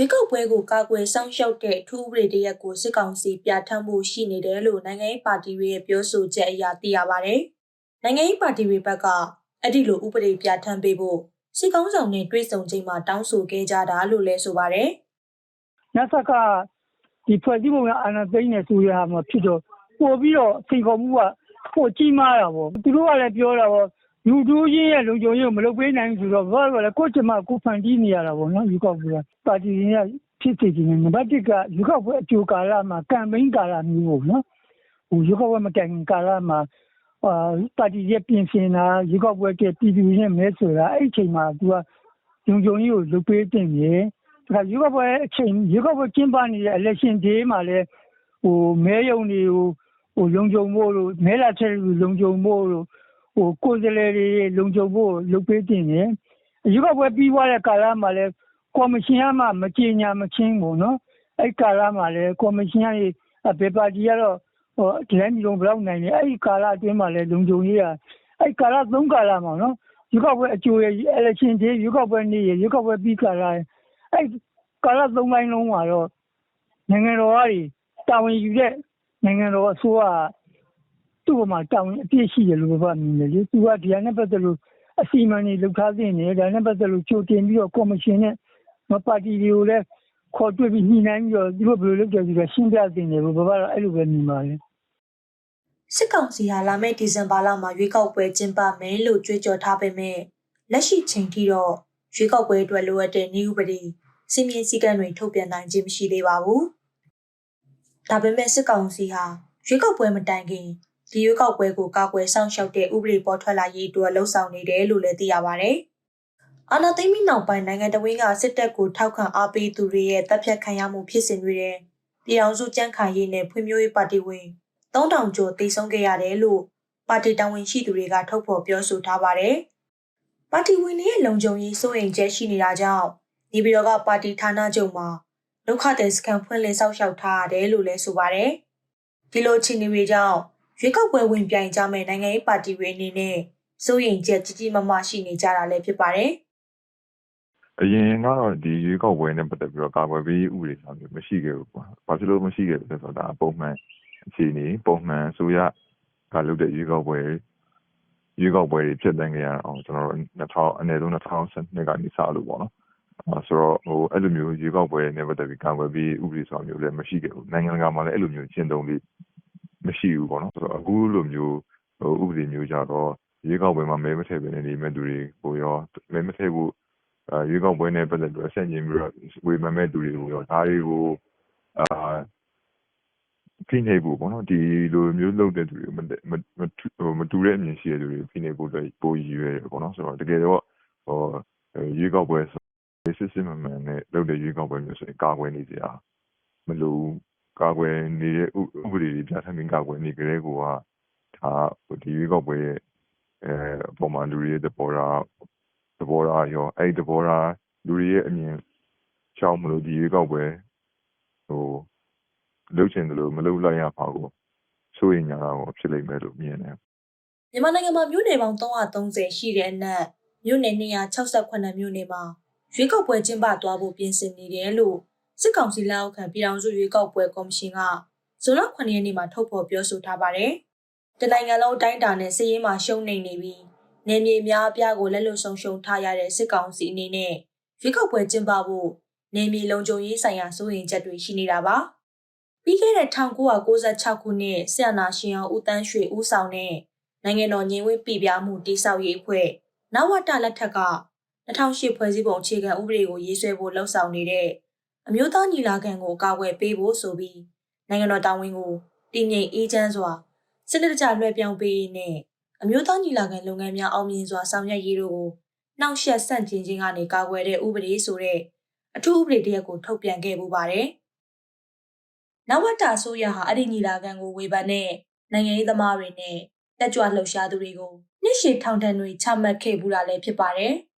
ရွေးကောက်ပွဲကိုကာကွယ်စောင့်ရှောက်တဲ့ထူးဥပဒေတရက်ကိုစစ်ကောင်စီပြဋ္ဌာန်းမှုရှိနေတယ်လို့နိုင်ငံရေးပါတီတွေရဲ့ပြောဆိုချက်အရသိရပါဗျ။နိုင်ငံရေးပါတီတွေဘက်ကအဲ့ဒီလိုဥပဒေပြဋ္ဌာန်းပေးဖို့စစ်ကောင်ဆောင်နဲ့တွေ့ဆုံချိန်မှာတောင်းဆိုခဲ့ကြတာလို့လည်းဆိုပါတယ်ညဆက်ကဒီဖွဲ့စည်းပုံကအာဏာသိမ်းနေဆိုရမှာဖြစ်တော့ပို့ပြီးတော့စိန်ခေါ်မှုကပို့ကြီးမားတာပေါ့သူတို့ကလည်းပြောတာပေါ့ လူတို့ချင်းရဲ့လုံခြုံရေးကိုမလုပ်ပေးနိုင်ဘူးဆိုတော့ဘာလို့လဲကိုယ့်ချင်မကိုယ်ဖန်တီးနေရတာပေါ့နော်ယူကောက်ပွဲပါတီတွေကဖြစ်စီခြင်းနဲ့နံပါတ်1ကယူကောက်ပွဲအကျိုးကာလမှာကမ်ပိန်းကာလမျိုးပေါ့နော်ဟိုယူကောက်ပွဲမတိုင်ခင်ကာလမှာအာပါတီရဲ့ပြင်ဆင်တာယူကောက်ပွဲကပြည်သူရဲ့မဲဆိုတာအဲ့ဒီအချိန်မှာသူကလုံခြုံရေးကိုလုပ်ပေးတင်ရယ်ဒါရွေးကောက်ပွဲအချိန်ရွေးကောက်ပွဲကျင်းပနေတဲ့ election day မှာလည်းဟိုမဲယုံတွေကိုဟိုလုံခြုံဖို့လို့မဲလာချက်တွေလုံခြုံဖို့လို့ဟို ကိုယ်စားလှယ်တွေလုံခြုံဖို့လုပ်ပေးတင်တယ်ရွေးကောက်ပွဲပြီးသွားတဲ့ကာလမှာလည်းကော်မရှင်ကမှမကြေညာမချင်းဘူးနော်အဲ့ကာလမှာလည်းကော်မရှင်ကဘယ်ပါတီကတော့ဟိုဒီတိုင်းမျိုးဘယ်လောက်နိုင်လဲအဲ့ဒီကာလအတွင်းမှာလည်းလုံခြုံရေးကအဲ့ကာလ၃ကာလမှာနော်ရွေးကောက်ပွဲအကျိုးရဲ့ election day ရွေးကောက်ပွဲနေ့ရွေးကောက်ပွဲပြီးကာလအဲ့ကာလသုံးပိုင်းလုံးမှာတော့နိုင်ငံတော်ကနေတာဝန်ယူတဲ့နိုင်ငံတော်အစိုးရ သူ့ဘက်မှာတာဝန်အပြည့်ရှိတယ်လို့ပဲမြင်တယ်လေသူကဒီဟာနဲ့ပတ်သက်လို့အစီအမံတွေလုပ်ထားတဲ့နေဒါနဲ့ပတ်သက်လို့ကြိုတင်ပြီးတော့ကော်မရှင်နဲ့မပါတီတွေကိုလည်းခေါ်တွေ့ပြီးညှိနှိုင်းပြီးတော့သူတို့ဘယ်လိုလုပ်ကြလဲဆိုတော့ရှင်းပြတင်တယ်ဘယ်ဘကတော့အဲ့လိုပဲမြင်ပါတယ်။စစ်ကောင်စီဟာလာမယ့်ဒီဇင်ဘာလမှာရွေးကောက်ပွဲကျင်းပမယ်လို့ကြွေးကြော်ထားပေမဲ့လက်ရှိချိန်ထိတော့ရွေးကောက်ပွဲအတွက်လိုအပ်တဲ့နည်းဥပဒေစီမင်းစည်းကမ်းတွေထုတ်ပြန်နိုင်ခြင်းမရှိသေးပါဘူး။ဒါပေမဲ့စစ်ကောင်စီဟာရွေးကောက်ပွဲမတိုင်ခင် ဒီရွေးကောက်ပွဲကိုကာကွယ်စောင့်ရှောက်တဲ့ဥပဒေပေါ်ထွက်လာရေးအတွက်လှုံ့ဆော်နေတယ်လို့လည်းသိရပါဗျ။အာဏာသိမ်းပြီးနောက်ပိုင်းနိုင်ငံတော်ဝန်ကစစ်တပ်ကိုထောက်ခံအားပေးသူတွေရဲ့တပ်ဖြတ်ခံရမှုဖြစ်စဉ်တွေတဲ့ပြည်အောင်စုကြမ်းခိုင်ရေးနဲ့ဖွံ့ဖြိုးရေးပါတီဝင်3000ကျော်တိတ်ဆုံးခဲ့ရတယ်လို့ပါတီတာဝန်ရှိသူတွေကထုတ်ဖော်ပြောဆိုထားပါတယ်။ပါတီဝင်တွေရဲ့လုံခြုံရေးစိုးရိမ်ချက်ရှိနေတာကြောင့်ဒီပြည်တော်ကပါတီဌာနချုပ်မှာဒုက္ခသည်စခန်းဖွင့်လှစ်ဆောက်ရှောက်ထားရတယ်လို့လည်းဆိုပါတယ်။ဒီလိုအခြေအနေတွေကြောင့် ရွေးကောက်ပွဲဝင်ပြိုင်ကြမဲ့နိုင်ငံရေးပါတီတွေအနေနဲ့စိုးရိမ်ချက်ကြီးကြီးမားမားရှိနေကြတာလည်းဖြစ်ပါတယ်။အရင်ကတော့ဒီရွေးကောက်ပွဲနဲ့ပတ်သက်ပြီးတော့ကာကွယ်ပေးဥပဒေဆောင်မျိုးမရှိခဲ့ဘူးပေါ့။ဘာဖြစ်လို့မရှိခဲ့လဲဆိုတော့ဒါပုံမှန်အခြေအနေပုံမှန်ဆိုရကလုပ်တဲ့ရွေးကောက်ပွဲရွေးကောက်ပွဲတွေဖြစ်တိုင်းကြရအောင်ကျွန်တော်တို့2000အနည်းဆုံး2012ကနေစလို့ပေါ့နော်။အဲဆိုတော့ဟိုအဲ့လိုမျိုးရွေးကောက်ပွဲနဲ့ပတ်သက်ပြီးကာကွယ်ပေးဥပဒေဆောင်မျိုးလည်းမရှိခဲ့ဘူး။နိုင်ငံတကာမှာလည်းအဲ့လိုမျိုးရှင်းသုံးလေး မရှိဘူးပေါ့နော်။ဆိုတော့အခုလိုမျိုးဟိုဥပဒေမျိုးကြတော့ရွေးကောက်ပွဲမှာမဲမထည့်ဘဲနေနေမဲ့သူတွေကိုရောမဲမထည့်ဖို့အဲရွေးကောက်ပွဲနဲ့ပတ်သက်ပြီးဆက်ကျင်ပြီးတော့ဝေဖန်မဲ့သူတွေကိုရောဒါတွေကိုအာဖိနှိပ်ဖို့ပေါ့နော်ဒီလိုမျိုးလုပ်တဲ့သူတွေမမဟိုမတူတဲ့အမြင်ရှိတဲ့သူတွေဖိနှိပ်ဖို့အတွက်ပိုရည်ရွယ်တယ်ပေါ့နော်ဆိုတော့တကယ်တော့ဟိုရွေးကောက်ပွဲစစ်စစ်မှန်မှန်နဲ့လုပ်တဲ့ရွေးကောက်ပွဲမျိုးဆိုရင်ကာကွယ်နေစရာမလို ကာကွယ်နေတဲ့ဥပဒေတွေပြဋ္ဌာန်းပြီးကာကွယ်နေကြတဲ့ကောကဒါဒီရွေးကောက်ပွဲရဲ့အဲပုံမှန်လူတွေရဲ့သဘောထားသဘောထားရောအဲ့ဒီသဘောထားလူတွေရဲ့အမြင်ရှောင်းမလို့ဒီရွေးကောက်ပွဲဟိုလှုပ်ချင်တယ်လို့မလှုပ်လိုက်ရပါဘူးစိုးရင်ညာတော့ဖြစ်လိမ့်မယ်လို့မြင်တယ်မြန်မာနိုင်ငံမှာမြို့နယ်ပေါင်း330ရှိတဲ့အနက်မြို့နယ်268မြို့နယ်မှာရွေးကောက်ပွဲကျင်းပသွားဖို့ပြင်ဆင်နေတယ်လို့ စစ်ကောင်စီလက်အောက်ခံပြည်ထောင်စုရွေးကောက်ပွဲကော်မရှင်ကဇွန်လ9ရက်နေ့မှာထုတ်ဖော်ပြောဆိုထားပါတယ်။တနိုင်ငံလုံးအတိုင်းအတာနဲ့စည်ရေးမှာရှုံးနေနေပြီးနေမြေများအပြားကိုလက်လွတ်ဆုံးရှုံးထားရတဲ့စစ်ကောင်စီအနေနဲ့ရွေးကောက်ပွဲကျင်းပဖို့နေမြေလုံခြုံရေးဆိုင်ရာစိုးရိမ်ချက်တွေရှိနေတာပါ။ပြီးခဲ့တဲ့1996ခုနှစ်ဆီယနာရှင်အောင်ဦးတန်းရွှေဦးဆောင်တဲ့နိုင်ငံတော်ညီဝေးပြည်ပြမှုတိစောက်ရေးအဖွဲ့နဝတလက်ထက်က2008ဖွဲ့စည်းပုံအခြေခံဥပဒေကိုရေးဆွဲဖို့လှုံ့ဆော်နေတဲ့ အမျိုးသားညီလာခံကိုကာကွယ်ပေးဖို့ဆိုပြီးနိုင်ငံတော်တာဝန်ကိုတည်ငြိမ်အေးချမ်းစွာစနစ်တကျလွှဲပြောင်းပေးရေးနဲ့အမျိုးသားညီလာခံလုပ်ငန်းများအောင်မြင်စွာဆောင်ရွက်ရေးတို့ကိုနှောင့်ယှက်ဆန့်ကျင်ခြင်းကနေကာကွယ်တဲ့ဥပဒေဆိုတဲ့အထူးဥပဒေတစ်ရပ်ကိုထုတ်ပြန်ခဲ့ပူပါတယ်။နဝတ္တဆိုရဟာအဲ့ဒီညီလာခံကိုဝေဖန်တဲ့နိုင်ငံရေးသမားတွေနဲ့တက်ကြွလှုပ်ရှားသူတွေကိုနှစ်ရှည်ထောင်ဒဏ်တွေချမှတ်ခဲ့ပူတာလည်းဖြစ်ပါတယ်။